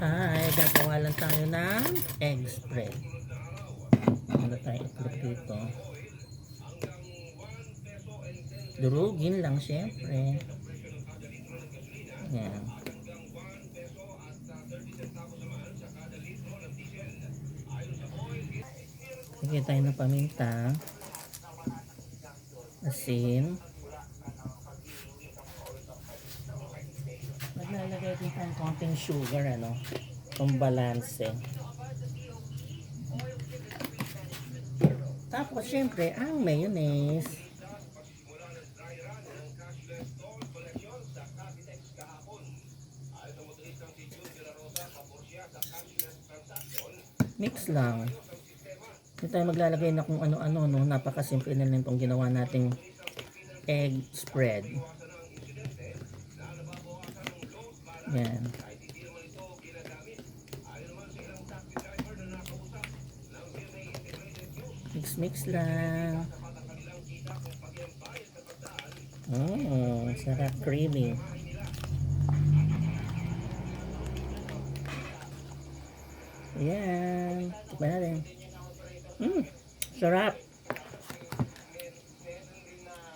Hi, gagawa lang tayo ng egg spread. Ano tayo i-click dito? Durugin lang syempre. Yan. Lagyan tayo ng paminta. Asin. Maglalagay din tayo ng konting sugar, ano? Kung balance. Tapos, syempre, ang mayonnaise. Mix lang. Hindi tayo maglalagay na kung ano-ano, no? Napakasimple na lang itong ginawa nating egg spread. Yan. Mix mix lang. Mm, sarap creamy. Yan. Tikman natin. Mm, sarap.